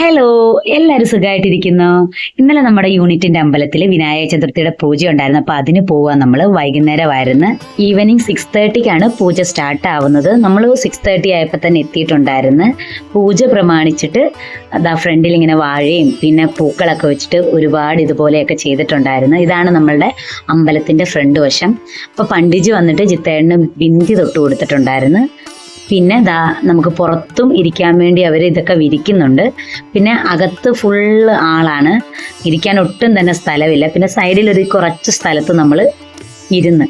Hello എല്ലാവരും സുഖമായിട്ടിരിക്കുന്നു ഇന്നലെ നമ്മുടെ യൂണിറ്റിന്റെ അമ്പലത്തിൽ വിനായക ചതുർത്ഥിയുടെ പൂജ ഉണ്ടായിരുന്നു. അപ്പൊ അതിന് പോവാൻ നമ്മൾ വൈകുന്നേരമായിരുന്നു. ഈവനിങ് സിക്സ് തേർട്ടിക്കാണ് പൂജ സ്റ്റാർട്ട് ആവുന്നത്. നമ്മൾ സിക്സ് തേർട്ടി ആയപ്പോൾ തന്നെ എത്തിയിട്ടുണ്ടായിരുന്നു. പൂജ പ്രമാണിച്ചിട്ട് അതാ ഫ്രണ്ടിൽ ഇങ്ങനെ വാഴയും പിന്നെ പൂക്കളൊക്കെ വെച്ചിട്ട് ഒരുപാട് ഇതുപോലെയൊക്കെ ചെയ്തിട്ടുണ്ടായിരുന്നു. ഇതാണ് നമ്മളുടെ അമ്പലത്തിന്റെ ഫ്രണ്ട് വശം. അപ്പൊ പണ്ഡിജി വന്നിട്ട് ചിത്തേടിന് ബിന്ദി തൊട്ട് കൊടുത്തിട്ടുണ്ടായിരുന്നു. പിന്നെ ദാ നമുക്ക് പുറത്തും ഇരിക്കാൻ വേണ്ടി അവർ ഇതൊക്കെ വിരിക്കുന്നുണ്ട്. പിന്നെ അകത്ത് ഫുള്ള് ആളാണ്. ഇരിക്കാൻ ഒട്ടും തന്നെ സ്ഥലമില്ല. പിന്നെ സൈഡിൽ ഒരു കുറച്ച് സ്ഥലത്ത് നമ്മൾ ഇരുന്ന്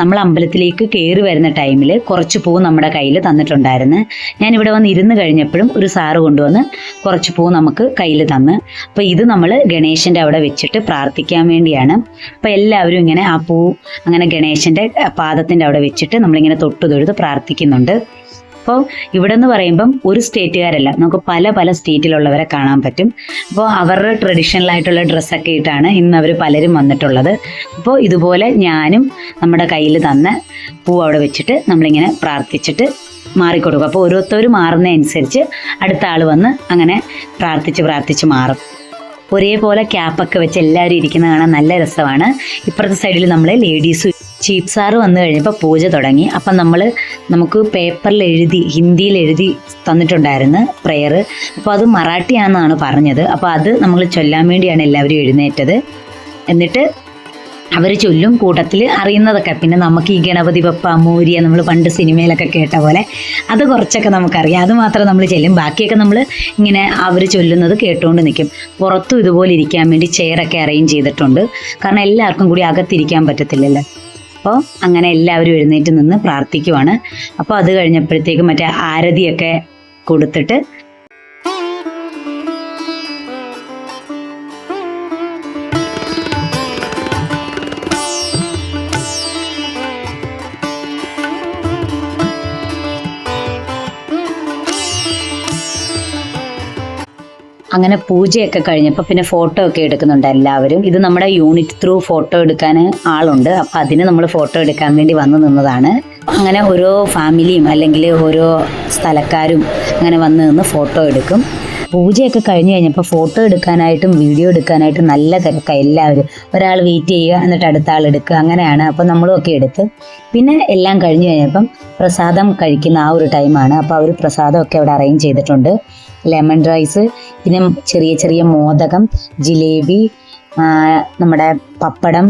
നമ്മൾ അമ്പലത്തിലേക്ക് കയറി വരുന്ന ടൈമിൽ കുറച്ച് പൂ നമ്മുടെ കയ്യിൽ തന്നിട്ടുണ്ടായിരുന്നു. ഞാൻ ഇവിടെ വന്ന് ഇരുന്ന് കഴിഞ്ഞപ്പോഴും ഒരു സാറ് കൊണ്ടുവന്ന് കുറച്ച് പൂ നമുക്ക് കയ്യിൽ തന്ന്. അപ്പോൾ ഇത് നമ്മൾ ഗണേശന്റെ അവിടെ വെച്ചിട്ട് പ്രാർത്ഥിക്കാൻ വേണ്ടിയാണ്. അപ്പോൾ എല്ലാവരും ഇങ്ങനെ ആ പൂ അങ്ങനെ ഗണേശന്റെ പാദത്തിന്റെ അവിടെ വെച്ചിട്ട് നമ്മളിങ്ങനെ തൊട്ടു തൊഴുത് പ്രാർത്ഥിക്കുന്നുണ്ട്. അപ്പോൾ ഇവിടെ എന്ന് പറയുമ്പം ഒരു സ്റ്റേറ്റുകാരല്ല. നമുക്ക് പല പല സ്റ്റേറ്റിലുള്ളവരെ കാണാൻ പറ്റും. അപ്പോൾ അവരുടെ ട്രഡീഷണൽ ആയിട്ടുള്ള ഡ്രസ്സൊക്കെ ഇട്ടാണ് ഇന്ന് അവർ പലരും വന്നിട്ടുള്ളത്. അപ്പോൾ ഇതുപോലെ ഞാനും നമ്മുടെ കയ്യിൽ തന്ന പൂ അവിടെ വെച്ചിട്ട് നമ്മളിങ്ങനെ പ്രാർത്ഥിച്ചിട്ട് മാറിക്കൊടുക്കും. അപ്പോൾ ഓരോരുത്തരും മാറുന്നതനുസരിച്ച് അടുത്ത ആൾ വന്ന് അങ്ങനെ പ്രാർത്ഥിച്ച് പ്രാർത്ഥിച്ച് മാറും. ഒരേപോലെ ക്യാപ്പൊക്കെ വെച്ച് എല്ലാവരും ഇരിക്കുന്ന കാണാൻ നല്ല രസമാണ്. ഇപ്പുറത്തെ സൈഡിൽ നമ്മൾ ലേഡീസ് ചീഫ് സാറ് വന്നു കഴിഞ്ഞപ്പോൾ പൂജ തുടങ്ങി. അപ്പം നമ്മൾ നമുക്ക് പേപ്പറിൽ എഴുതി ഹിന്ദിയിൽ എഴുതി തന്നിട്ടുണ്ടായിരുന്നു പ്രെയർ അപ്പോൾ അത് മറാഠിയാണെന്നാണ് പറഞ്ഞത്. അപ്പോൾ അത് നമ്മൾ ചൊല്ലാൻ വേണ്ടിയാണ് എല്ലാവരും എഴുന്നേറ്റത്. എന്നിട്ട് അവർ ചൊല്ലും കൂട്ടത്തിൽ അറിയുന്നതൊക്കെ. പിന്നെ നമുക്ക് ഈ ഗണപതി ബപ്പ മൂരിയ നമ്മൾ പണ്ട് സിനിമയിലൊക്കെ കേട്ട പോലെ അത് കുറച്ചൊക്കെ നമുക്കറിയാം. അത് മാത്രം നമ്മൾ ചെല്ലും. ബാക്കിയൊക്കെ നമ്മൾ ഇങ്ങനെ അവർ ചൊല്ലുന്നത് കേട്ടുകൊണ്ട് നിൽക്കും പുറത്തും ഇതുപോലെ ഇരിക്കാൻ വേണ്ടി ചെയറൊക്കെ അറേഞ്ച് ചെയ്തിട്ടുണ്ട്. കാരണം എല്ലാവർക്കും കൂടി അകത്തിരിക്കാൻ പറ്റത്തില്ലല്ലോ. അപ്പോൾ അങ്ങനെ എല്ലാവരും എഴുന്നേറ്റ് നിന്ന് പ്രാർത്ഥിക്കുവാണ്. അപ്പോൾ അത് കഴിഞ്ഞപ്പോഴത്തേക്കും മറ്റേ ആരതിയൊക്കെ കൊടുത്തിട്ട് അങ്ങനെ പൂജയൊക്കെ കഴിഞ്ഞപ്പോൾ പിന്നെ ഫോട്ടോ ഒക്കെ എടുക്കുന്നുണ്ട് എല്ലാവരും. ഇത് നമ്മുടെ യൂണിറ്റ് ത്രൂ ഫോട്ടോ എടുക്കാൻ ആളുണ്ട്. അപ്പം അതിന് നമ്മൾ ഫോട്ടോ എടുക്കാൻ വേണ്ടി വന്നു നിന്നതാണ്. അങ്ങനെ ഓരോ ഫാമിലിയും അല്ലെങ്കിൽ ഓരോ സ്ഥലക്കാരും അങ്ങനെ വന്ന് നിന്ന് ഫോട്ടോ എടുക്കും. പൂജയൊക്കെ കഴിഞ്ഞ് കഴിഞ്ഞപ്പോൾ ഫോട്ടോ എടുക്കാനായിട്ടും വീഡിയോ എടുക്കാനായിട്ടും നല്ല തിരക്കാണ് എല്ലാവരും. ഒരാൾ വെയിറ്റ് ചെയ്യുക എന്നിട്ട് അടുത്ത ആൾ എടുക്കുക അങ്ങനെയാണ്. അപ്പോൾ നമ്മളും ഒക്കെ എടുത്ത്. പിന്നെ എല്ലാം കഴിഞ്ഞ് കഴിഞ്ഞപ്പം പ്രസാദം കഴിക്കുന്ന ആ ഒരു ടൈമാണ് അപ്പോൾ അവർ പ്രസാദമൊക്കെ അവിടെ അറേഞ്ച് ചെയ്തിട്ടുണ്ട്. ലെമൺ റൈസ് പിന്നെ ചെറിയ ചെറിയ മോദകം ജിലേബി നമ്മുടെ പപ്പടം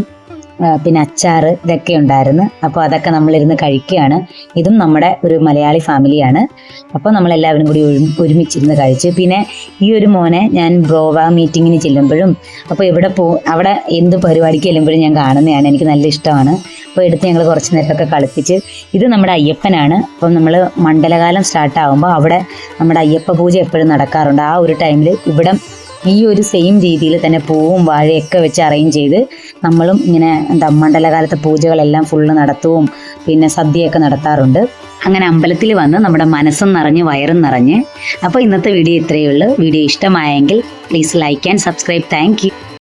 പിന്നെ അച്ചാർ ഇതൊക്കെ ഉണ്ടായിരുന്നു. അപ്പോൾ അതൊക്കെ നമ്മളിരുന്ന് കഴിക്കുകയാണ്. ഇതും നമ്മുടെ ഒരു മലയാളി ഫാമിലിയാണ്. അപ്പോൾ നമ്മളെല്ലാവരും കൂടി ഒരു- ഒരുമിച്ചിരുന്ന് കഴിച്ച്. പിന്നെ ഈ ഒരു മോനെ ഞാൻ ബ്രോവ മീറ്റിങ്ങിന് ചെല്ലുമ്പോഴും അപ്പോൾ ഇവിടെ പോ അവിടെ എന്ത് പരിപാടിക്ക് ചെല്ലുമ്പോഴും ഞാൻ കാണുന്നതാണ്. എനിക്ക് നല്ല ഇഷ്ടമാണ്. അപ്പോൾ എടുത്ത് ഞങ്ങൾ കുറച്ച് നേരമൊക്കെ കളിപ്പിച്ച് ഇത് നമ്മുടെ അയ്യപ്പനാണ്. അപ്പം നമ്മൾ മണ്ഡലകാലം സ്റ്റാർട്ട് ആകുമ്പോൾ അവിടെ നമ്മുടെ അയ്യപ്പ പൂജ എപ്പോഴും നടക്കാറുണ്ട്. ആ ഒരു ടൈമിൽ ഇവിടെ ഈ ഒരു സെയിം രീതിയിൽ തന്നെ പൂവും വാഴയൊക്കെ വെച്ച് അറേഞ്ച് ചെയ്ത് നമ്മളും ഇങ്ങനെ എന്താ പൂജകളെല്ലാം ഫുള്ള് നടത്തുവും പിന്നെ സദ്യയൊക്കെ നടത്താറുണ്ട്. അങ്ങനെ അമ്പലത്തിൽ വന്ന് നമ്മുടെ മനസ്സും നിറഞ്ഞ് വയറും നിറഞ്ഞ്. അപ്പോൾ ഇന്നത്തെ വീഡിയോ ഇത്രയേ ഉള്ളൂ. വീഡിയോ ഇഷ്ടമായെങ്കിൽ please like and subscribe thank